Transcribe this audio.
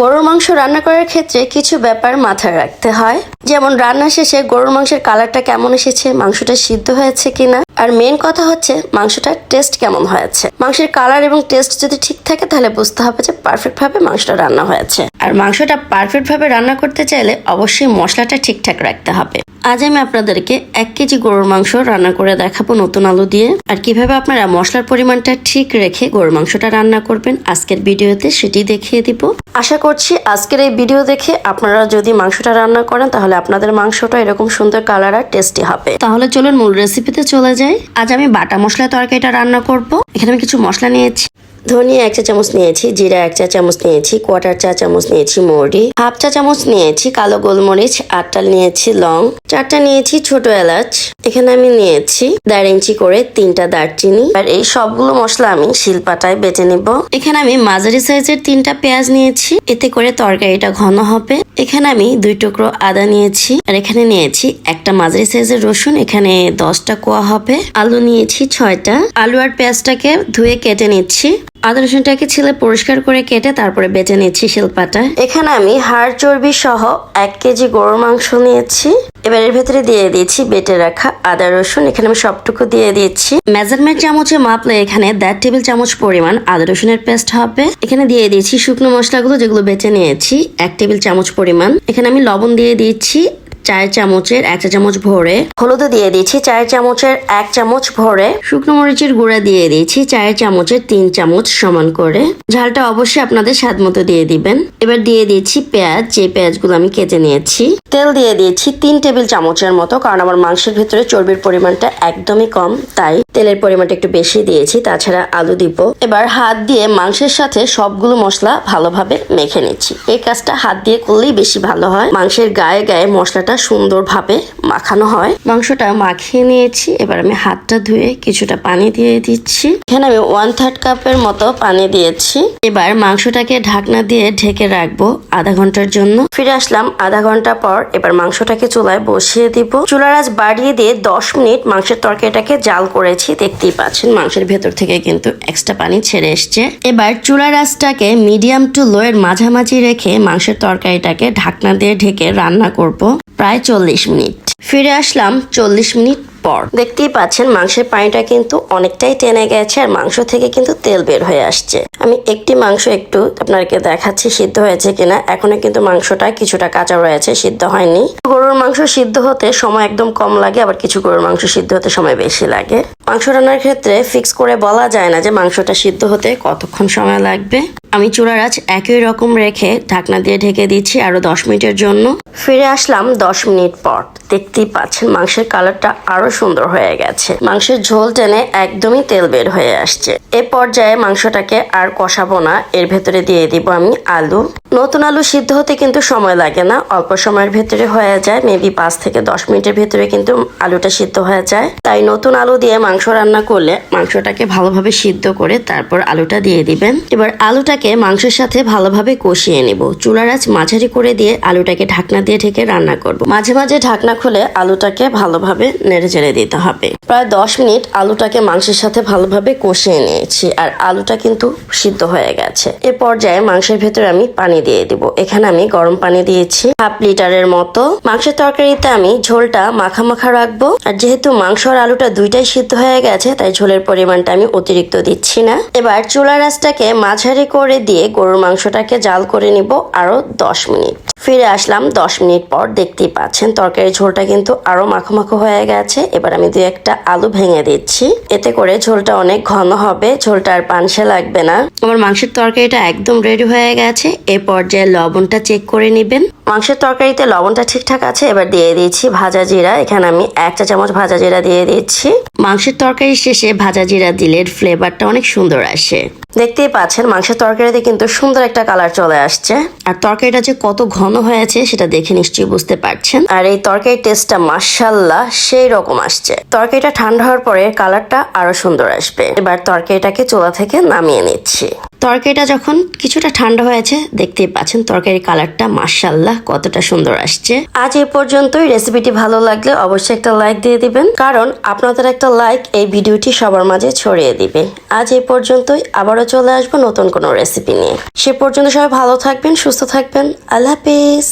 গরুর মাংস রান্না করার ক্ষেত্রে কিছু ব্যাপার মাথায় রাখতে হয়। যেমন রান্না শেষে গরুর মাংসের কালারটা কেমন এসেছে, মাংসটা সিদ্ধ হয়েছে কিনা আর মেন কথা হচ্ছে, মাংসটার টেস্ট কেমন হয়েছে? মাংসের কালার এবং টেস্ট যদি ঠিক থাকে, তাহলে বুঝতে হবে যে পারফেক্ট ভাবে মাংসটা রান্না হয়েছে। আর মাংসটা পারফেক্ট ভাবে রান্না করতে চাইলে অবশ্যই মশলাটা ঠিকঠাক রাখতে হবে। আজ আমি আপনাদেরকে এক কেজি গরুর মাংস রান্না করে দেখাবো নতুন আলু দিয়ে। আর কীভাবে আপনারা মশলার পরিমাণটা ঠিক রেখে গরুর মাংসটা রান্না করবেন, আজকের ভিডিওতে সেটি দেখিয়ে দিব। আশা করছি আজকের এই ভিডিও দেখে আপনারা যদি মাংসটা রান্না করেন, তাহলে আপনাদের মাংসটা এরকম সুন্দর কালার আর টেস্টি হবে। তাহলে চলুন মূল রেসিপিতে চলে আজ আমি বাটা মশলা তরকারিটা রান্না করব। এখানে আমি কিছু মশলা নিয়েছি। ধনিয়া এক চা চামচ নিয়েছি, জিরা এক চা চামচ নিয়েছি, কোয়াটার চা চামচ নিয়েছি মৌরি হাফ চা চামচ নিয়েছি, কালো গোলমরিচ, আটটা নিয়েছি, লং, চারটা নিয়েছি, ছোট এলাচ। এখানে আমি নিয়েছি দেড় ইঞ্চি করে তিনটা দারচিনি। আর এই সবগুলো মশলা আমি শিলপাটায় বেটে নিব। এখানে আমি মাঝারি সাইজের তিনটা পেঁয়াজ নিয়েছি, এতে করে তরকারিটা ঘন হবে। এখানে আমি দুই টুকরো আদা নিয়েছি, আর এখানে নিয়েছি একটা মাঝারি সাইজের রসুন, এখানে দশটা কোয়া হবে। আলু নিয়েছি ছয়টা। আলু আর পেঁয়াজটাকে ধুয়ে কেটে নিচ্ছি। আদা রসুনটাকে ছিলে পরিষ্কার করে কেটে তারপরে বেটে নিচ্ছি শিলপাটা। এখানে আমি হাড় চর্বি সহ এক কেজি গরুর মাংস নিয়েছি। এবার এর ভেতরে দিয়ে দিয়েছি বেটে রাখা আদা রসুন। এখানে আমি সবটুকু দিয়ে দিচ্ছি মেজারমেন্ট চামচে মাপলে এখানে দেড় টেবিল চামচ পরিমাণ আদা রসুনের পেস্ট হবে। এখানে দিয়ে দিয়েছি শুকনো মশলাগুলো যেগুলো বেটে নিয়েছি, এক টেবিল চামচ পরিমাণ। এখানে আমি লবণ দিয়ে দিচ্ছি চায়ের চামচের এক চা চামচ ভরে হলুদ দিয়ে দিয়েছি চায়ের চামচের এক চামচ ভরে। শুকনো মরিচের গুঁড়া দিয়ে দিয়েছি চায়ের চামচের তিন চামচ সমান করে। ঝালটা অবশ্যই আপনাদের স্বাদ মতো দিয়ে দিবেন। এবার দিয়ে দিয়েছি পেঁয়াজ যে পেঁয়াজগুলো আমি কেটে নিয়েছি। তেল দিয়ে দিয়েছি তিন টেবিল চামচের মতো কারণ আমার মাংসের ভিতরে চর্বির পরিমাণটা একদমই কম তাই তেলের পরিমাণটা একটু বেশি দিয়েছি তাছাড়া আলু দিব। এবার হাত দিয়ে মাংসের সাথে সবগুলো মশলা ভালোভাবে মেখে নিচ্ছি। এই কাজটা হাত দিয়ে করলেই বেশি ভালো হয়। মাংসের গায়ে গায়ে মশলাটা সুন্দরভাবে মাখানো হয়। মাংসটা মাখিয়ে নিয়েছি, এবার আমি হাতটা ধুয়ে কিছুটা পানি দিয়ে দিচ্ছি। এখানে আমি ওয়ান থার্ড কাপের মতো পানি দিয়েছি। এবার মাংসটাকে ঢাকনা দিয়ে ঢেকে রাখব আধা ঘণ্টার জন্য। ফিরে আসলাম আধা ঘণ্টা পর, এবার মাংসটাকে চুলায় বসিয়ে দিব। চুলার আজ বাড়িয়ে দিয়ে দশ মিনিট মাংসের তরকারিটাকে জাল করেছি। দেখতেই পাচ্ছেন মাংসের ভেতর থেকে কিন্তু এক্সট্রা পানি ছেড়ে এসছে। এবার চুলার আঁচটাকে মিডিয়াম টু লো এর মাঝামাঝি রেখে মাংসের তরকারিটাকে ঢাকনা দিয়ে ঢেকে রান্না করব। প্রায় চল্লিশ মিনিট। ফিরে আসলাম চল্লিশ মিনিট পর। দেখতেই পাচ্ছেন, মাংসের পানিটা কিন্তু অনেকটাই টেনে গেছে আর মাংস থেকে কিন্তু তেল বের হয়ে আসছে। আমি একটি মাংস একটু আপনাদেরকে দেখাচ্ছি, সিদ্ধ হয়েছে কিনা। এখনও কিন্তু মাংসটা কিছুটা কাঁচা রয়েছে, সিদ্ধ হয়নি। গরুর মাংস সিদ্ধ হতে সময় একদম কম লাগে, আবার কিছু গরুর মাংস সিদ্ধ হতে সময় বেশি লাগে। মাংস রান্নার ক্ষেত্রে ফিক্স করে বলা যায় না যে মাংসটা সিদ্ধ হতে কতক্ষণ সময় লাগবে। আমি চুলার আঁচ একই রকম রেখে ঢাকনা দিয়ে ঢেকে দিচ্ছি আরও দশ মিনিটের জন্য। ফিরে আসলাম দশ মিনিট পর। দেখতেই পাচ্ছেন মাংসের কালারটা আরও সুন্দর হয়ে গেছে। মাংসের ঝোল টেনে একদমই তেল বের হয়ে আসছে। এ পর্যায়ে মাংসটাকে আর কষাবো না। এর ভেতরে দিয়ে দিব আমি আলু। নতুন আলু সিদ্ধ হতে কিন্তু সময় লাগে না। অল্প সময়ের ভেতরে হয়ে যায়। মেবি পাঁচ থেকে দশ মিনিটের ভেতরে কিন্তু আলুটা সিদ্ধ হয়ে যায়। তাই নতুন আলু দিয়ে মাংস রান্না করলে মাংসটাকে ভালোভাবে সিদ্ধ করে তারপর আলুটা দিয়ে দিবেন। এবার আলুটাকে মাংসের সাথে ভালোভাবে কষিয়ে নেব। চুলার আঁচ মাঝারি করে দিয়ে আলুটাকে ঢাকনা দিয়ে ঢেকে রান্না করব। মাঝে মাঝে ঢাকনা খুলে আলুটাকে ভালোভাবে নেড়ে চেড়ে দিতে হবে। প্রায় দশ মিনিট আলুটাকে মাংসের সাথে ভালোভাবে কষিয়ে নিয়েছি আর আলুটা কিন্তু সিদ্ধ হয়ে গেছে। এ পর্যায়ে মাংসের ভেতরে আমি পানি দিয়ে দিব। এখানে আমি গরম পানি দিয়েছি হাফ লিটারের মতো। মাংসের তরকারিতে আমি ঝোলটা মাখা মাখা রাখব। আর যেহেতু মাংস আর আলুটা দুইটাই সিদ্ধ হয়ে গেছে, তাই ঝোলের পরিমাণটা আমি অতিরিক্ত দিচ্ছি না। এবার চুলা আঁচটাকে মাঝারি করে দিয়ে গরুর মাংসটাকে জাল করে নিব আরও দশ মিনিট। ফিরে আসলাম দশ মিনিট পর, দেখতেই পাচ্ছেন তরকারি ঝোলটা কিন্তু আরও মাখো মাখো হয়ে গেছে। এবার আমি দু একটা আলু ভেঙে দিচ্ছি। এতে করে ঝোলটা অনেক ঘন হবে, ঝোলটা আর পানসে লাগবে না। আমার মাংসের তরকারিটা একদম রেডি হয়ে গেছে। এ পর্যায়ে লবণটা চেক করে নেবেন। মাংসের তরকারিতে লবণটা ঠিকঠাক আছে, এবার দিয়ে দিয়েছি ভাজা জিরা। এখানে আমি এক চা চামচ ভাজা জিরা দিয়ে দিচ্ছি। মাংসের তরকারি শেষে ভাজা জিরা দিলে ফ্লেভারটা অনেক সুন্দর আসে। দেখতেই পাচ্ছেন মাংসের তরকারিতে কিন্তু সুন্দর একটা কালার চলে আসছে। আর তরকারিটা যে কত ঘন হয়েছে সেটা দেখে নিশ্চয়ই বুঝতে পারছেন। আর এই তরকারির টেস্টটা মাসাল্লাহ সেই রকম আসছে। তরকারিটা ঠান্ডা হওয়ার পরে কালারটা আরও সুন্দর আসবে। এবার তরকারিটাকে চোলা থেকে নামিয়ে নিচ্ছি। তরকারিটা যখন কিছুটা ঠান্ডা হয়েছে, দেখতেই পাচ্ছেন তরকারির কালারটা মার্শাল্লাহ কতটা সুন্দর আসছে। আজ এ পর্যন্তই। রেসিপিটি ভালো লাগলে অবশ্যই একটা লাইক দিয়ে দিবেন, কারণ আপনাদের একটা লাইক এই ভিডিওটি সবার মাঝে ছড়িয়ে দিবে। আজ এ পর্যন্তই। আবারও চলে আসব নতুন কোনো রেসিপি নিয়ে। সে পর্যন্ত সবাই ভালো থাকবেন, সুস্থ থাকবেন। আল্লাহ হাফিজ।